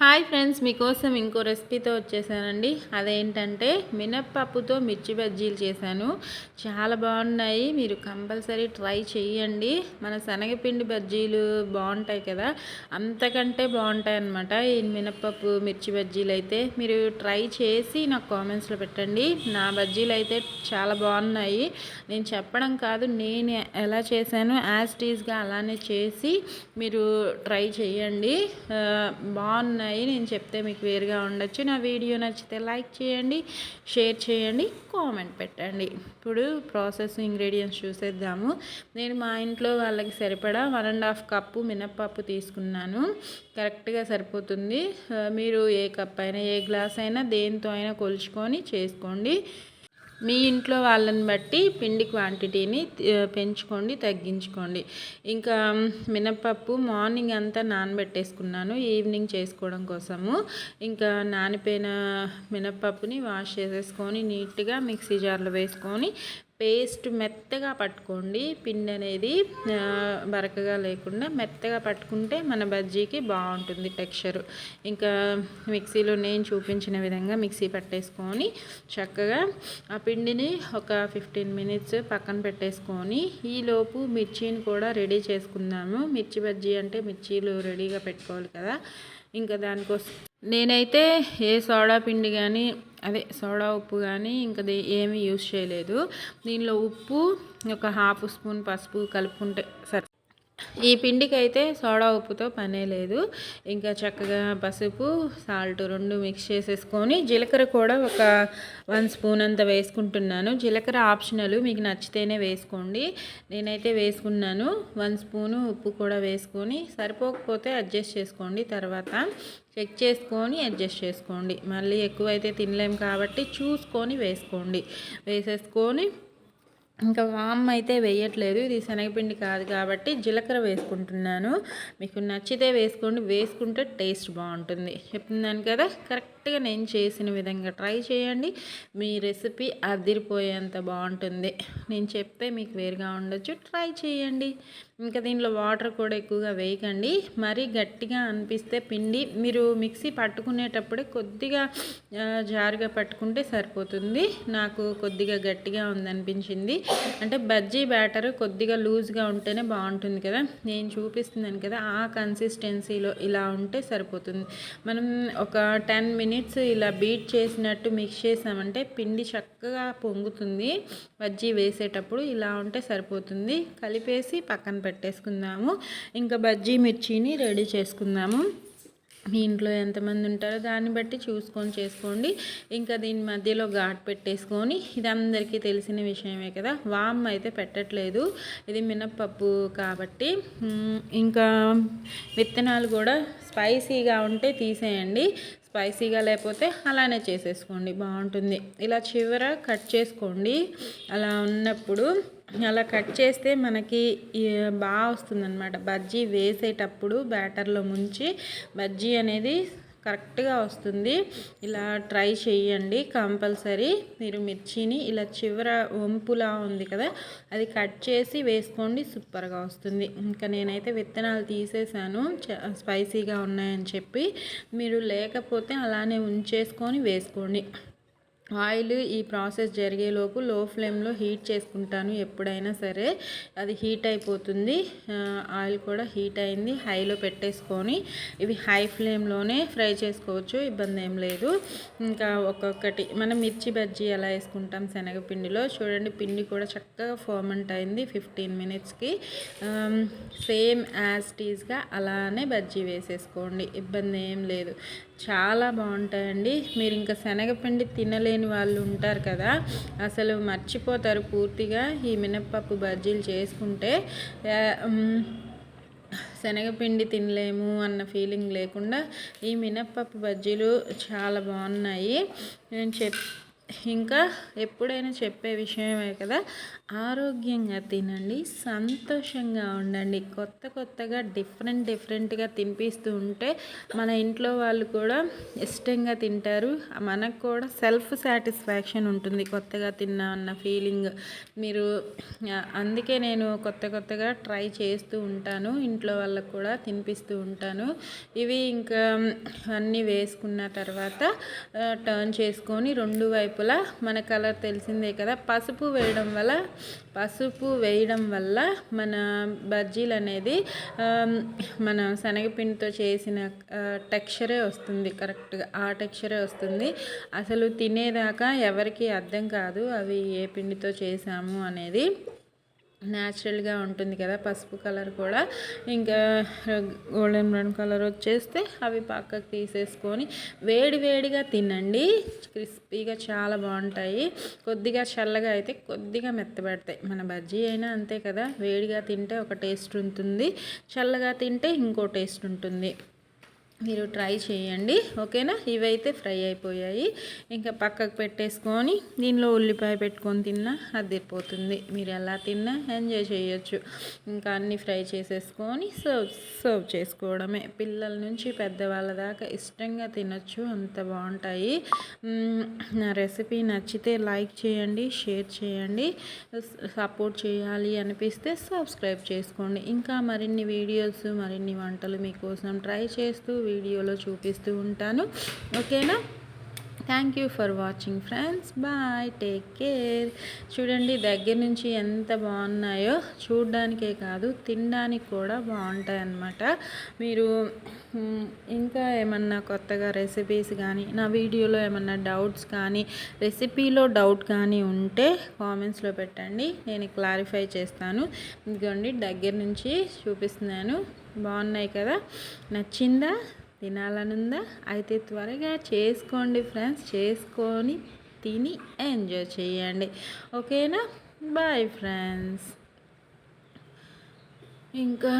Hi friends మీకోసం ఇంకో రెసిపీతో వచ్చేసానండి. అదేంటంటే మినప్పప్పుతో మిర్చి బజ్జీలు చేశాను. చాలా బాగున్నాయి మీరు కంపల్సరీ ట్రై చేయండి మన శనగపిండి బజ్జీలు బాగుంటాయి కదా అంతకంటే బాగుంటాయి అన్నమాట ఈ మినప్పప్పు మిర్చి బజ్జీలు అయితే మీరు ట్రై చేసి నాకు కామెంట్స్లో పెట్టండి. నా బజ్జీలు అయితే చాలా బాగున్నాయి. నేను చెప్పడం కాదు నేను ఎలా చేశాను యాజ్ టీజ్గా అలానే చేసి మీరు ట్రై చేయండి బాగున్నాయి. ఉన్నాయి. నేను చెప్తే మీకు వేరుగా ఉండొచ్చు. నా వీడియో నచ్చితే లైక్ చేయండి షేర్ చేయండి కామెంట్ పెట్టండి. ఇప్పుడు ప్రాసెస్ ఇంగ్రీడియంట్స్ చూసేద్దాము. నేను మా ఇంట్లో వాళ్ళకి సరిపడా వన్ అండ్ హాఫ్ కప్పు మినప్పప్పు తీసుకున్నాను. కరెక్ట్గా సరిపోతుంది. మీరు ఏ కప్ అయినా ఏ గ్లాస్ అయినా దేంతో అయినా కొలుచుకొని చేసుకోండి. మీ ఇంట్లో వాళ్ళని బట్టి పిండి క్వాంటిటీని పెంచుకోండి తగ్గించుకోండి. ఇంకా మినపప్పు మార్నింగ్ అంతా నానబెట్టేసుకున్నాను ఈవినింగ్ చేసుకోవడం కోసము. ఇంకా నానిపోయిన మినపప్పుని వాష్ చేసేసుకొని నీట్గా మిక్సీ జార్లో వేసుకొని పేస్ట్ మెత్తగా పట్టుకోండి. పిండి అనేది బరకగా లేకుండా మెత్తగా పట్టుకుంటే మన బజ్జీకి బాగుంటుంది టెక్స్చర్. ఇంకా మిక్సీలో నేను చూపించిన విధంగా మిక్సీ పట్టేసుకొని చక్కగా ఆ పిండిని ఒక ఫిఫ్టీన్ మినిట్స్ పక్కన పెట్టేసుకొని ఈలోపు మిర్చిని కూడా రెడీ చేసుకుందాము. మిర్చి బజ్జీ అంటే మిర్చీలు రెడీగా పెట్టుకోవాలి కదా. ఇంకా దానికోసం నేనైతే ఏ సోడా పిండి కానీ అదే సోడా ఉప్పు కానీ ఇంకా ఏమీ యూస్ చేయలేదు. దీనిలో ఉప్పు ఒక హాఫ్ స్పూన్ పసుపు కలుపుకుంటే సరే ఈ పిండికి అయితే సోడా ఉప్పుతో పనే లేదు. ఇంకా చక్కగా పసుపు సాల్ట్ రెండు మిక్స్ చేసేసుకొని జీలకర్ర కూడా ఒక వన్ స్పూన్ అంత వేసుకుంటున్నాను. జీలకర్ర ఆప్షనల్ మీకు నచ్చితేనే వేసుకోండి. నేనైతే వేసుకున్నాను. వన్ స్పూను ఉప్పు కూడా వేసుకొని సరిపోకపోతే అడ్జస్ట్ చేసుకోండి. తర్వాత చెక్ చేసుకొని అడ్జస్ట్ చేసుకోండి. మళ్ళీ ఎక్కువైతే తినలేము కాబట్టి చూసుకొని వేసుకోండి. వేసేసుకొని ఇంకా వామ్ అయితే వేయట్లేదు. ఇది శనగపిండి కాదు కాబట్టి జీలకర్ర వేసుకుంటున్నాను. మీకు నచ్చితే వేసుకోండి. వేసుకుంటే టేస్ట్ బాగుంటుంది. చెప్తున్నాను కదా కరెక్ట్గా నేను చేసిన విధంగా ట్రై చేయండి. మీ రెసిపీ అదిరిపోయేంత బాగుంటుంది. నేను చెప్తే మీకు వేరుగా ఉండొచ్చు. ట్రై చేయండి. ఇంకా దీనిలో వాటర్ కూడా ఎక్కువగా వేయకండి. మరీ గట్టిగా అనిపిస్తే పిండి మీరు మిక్సీ పట్టుకునేటప్పుడే కొద్దిగా జారుగా పట్టుకుంటే సరిపోతుంది. నాకు కొద్దిగా గట్టిగా ఉందనిపించింది. అంటే బజ్జీ బ్యాటర్ కొద్దిగా లూజ్గా ఉంటేనే బాగుంటుంది కదా. నేను చూపిస్తున్నాను కదా ఆ కన్సిస్టెన్సీలో ఇలా ఉంటే సరిపోతుంది. మనం ఒక టెన్ మినిట్స్ ఇలా బీట్ చేసినట్టు మిక్స్ చేసామంటే పిండి చక్కగా పొంగుతుంది. బజ్జీ వేసేటప్పుడు ఇలా ఉంటే సరిపోతుంది. కలిపేసి పక్కన పెట్టేసుకుందాము. ఇంకా బజ్జీ మిర్చిని రెడీ చేసుకుందాము. మీ ఇంట్లో ఎంతమంది ఉంటారో దాన్ని బట్టి చూసుకొని చేసుకోండి. ఇంకా దీని మధ్యలో ఘాట్ పెట్టేసుకొని ఇది అందరికీ తెలిసిన విషయమే కదా. వామ్ అయితే పెట్టట్లేదు. ఇది మినప్పప్పు కాబట్టి ఇంకా విత్తనాలు కూడా స్పైసీగా ఉంటే తీసేయండి. స్పైసీగా లేకపోతే అలానే చేసేసుకోండి. బాగుంటుంది. ఇలా చివర కట్ చేసుకోండి. అలా ఉన్నప్పుడు అలా కట్ చేస్తే మనకి బాగా వస్తుందన్నమాట. బజ్జీ వేసేటప్పుడు బ్యాటర్లో ముంచి బజ్జీ అనేది కరెక్ట్గా వస్తుంది. ఇలా ట్రై చేయండి కంపల్సరీ. మీరు మిర్చిని ఇలా చివర వంపులా ఉంది కదా అది కట్ చేసి వేసుకోండి సూపర్గా వస్తుంది. ఇంకా నేనైతే విత్తనాలు తీసేసాను స్పైసీగా ఉన్నాయని చెప్పి. మీరు లేకపోతే అలానే ఉంచేసుకొని వేసుకోండి. ఆయిల్ ఈ ప్రాసెస్ జరిగేలోపు లో ఫ్లేమ్లో హీట్ చేసుకుంటాను ఎప్పుడైనా సరే. అది హీట్ అయిపోతుంది. ఆయిల్ కూడా హీట్ అయింది. హైలో పెట్టేసుకొని ఇవి హై ఫ్లేమ్లోనే ఫ్రై చేసుకోవచ్చు. ఇబ్బంది ఏం లేదు. ఇంకా ఒక్కొక్కటి మనం మిర్చి బజ్జీ ఎలా వేసుకుంటాం శనగపిండిలో. చూడండి పిండి కూడా చక్కగా ఫర్మెంట్ అయింది ఫిఫ్టీన్ మినిట్స్కి. సేమ్ యాజ్ టీజ్గా అలానే బజ్జీ వేసేసుకోండి. ఇబ్బంది ఏం లేదు. చాలా బాగుంటాయండి. మీరు ఇంకా శనగపిండి తినలేని వాళ్ళు ఉంటారు కదా అసలు మర్చిపోతారు పూర్తిగా ఈ మినప్పప్పు బజ్జీలు చేసుకుంటే. శనగపిండి తినలేము అన్న ఫీలింగ్ లేకుండా ఈ మినప్పప్పు బజ్జీలు చాలా బాగున్నాయి. నేను చెప్ ఇంకా ఎప్పుడైనా చెప్పే విషయమే కదా ఆరోగ్యంగా తినండి సంతోషంగా ఉండండి. కొత్త కొత్తగా డిఫరెంట్ డిఫరెంట్గా తినిపిస్తూ ఉంటే మన ఇంట్లో వాళ్ళు కూడా ఇష్టంగా తింటారు. మనకు కూడా సెల్ఫ్ సాటిస్ఫాక్షన్ ఉంటుంది కొత్తగా తిన్నా అన్న ఫీలింగ్. మీరు అందుకే నేను కొత్త కొత్తగా ట్రై చేస్తూ ఉంటాను ఇంట్లో వాళ్ళకు కూడా తినిపిస్తూ ఉంటాను. ఇవి ఇంకా అన్నీ వేసుకున్న తర్వాత టర్న్ చేసుకొని రెండు వైపు వైపులా మన కలర్ తెలిసిందే కదా. పసుపు వేయడం వల్ల పసుపు వేయడం వల్ల మన బజ్జీలు అనేది మన శనగపిండితో చేసిన టెక్స్చరే వస్తుంది కరెక్ట్గా. ఆ టెక్స్చరే వస్తుంది. అసలు తినేదాకా ఎవరికి అర్థం కాదు అవి ఏ పిండితో చేసాము అనేది. న్యాచురల్గా ఉంటుంది కదా పసుపు కలర్ కూడా. ఇంకా గోల్డెన్ బ్రౌన్ కలర్ వచ్చేస్తే అవి పక్కకు తీసేసుకొని వేడి వేడిగా తినండి. క్రిస్పీగా చాలా బాగుంటాయి. కొద్దిగా చల్లగా అయితే కొద్దిగా మెత్తబడతాయి. మన బజ్జీ అయినా అంతే కదా. వేడిగా తింటే ఒక టేస్ట్ ఉంటుంది. చల్లగా తింటే ఇంకో టేస్ట్ ఉంటుంది. మీరు ట్రై చేయండి ఓకేనా? ఇవైతే ఫ్రై అయిపోయాయి. ఇంకా పక్కకు పెట్టేసుకొని దీనిలో ఉల్లిపాయ పెట్టుకొని తిన్నా అదిరిపోతుంది మీరు ఎలా తిన్నా ఎంజాయ్ చేయొచ్చు. ఇంకా అన్నీ ఫ్రై చేసేసుకొని సర్వ్ సర్వ్ చేసుకోవడమే. పిల్లల నుంచి పెద్దవాళ్ళ దాకా ఇష్టంగా తినొచ్చు అంత బాగుంటాయి. నా రెసిపీ నచ్చితే లైక్ చేయండి షేర్ చేయండి. సపోర్ట్ చేయాలి అనిపిస్తే సబ్స్క్రైబ్ చేసుకోండి. ఇంకా మరిన్ని వీడియోస్ మరిన్ని వంటలు మీకోసం ట్రై చేస్తూ వీడియోలో చూపిస్తూ ఉంటాను. ఓకేనా? Thank you for watching friends bye take care చూడండి దగ్గర నుంచి ఎంత బాగున్నాయో చూడడానికే కాదు తినడానికి కూడా బాగుంటాయి అన్నమాట మీరు ఇంకా ఏమన్నా కొత్తగా రెసిపీస్ కానీ నా వీడియోలో ఏమన్నా డౌట్స్ కానీ రెసిపీలో డౌట్ కానీ ఉంటే కామెంట్స్లో పెట్టండి. నేను క్లారిఫై చేస్తాను. ఇదిగోండి దగ్గర నుంచి చూపిస్తున్నాను. బాగున్నాయి కదా? నచ్చిందా? తినాలనుందా? అయితే త్వరగా చేసుకోండి ఫ్రెండ్స్. చేసుకొని తిని ఎంజాయ్ చేయండి. ఓకేనా? Bye friends. ఇంకా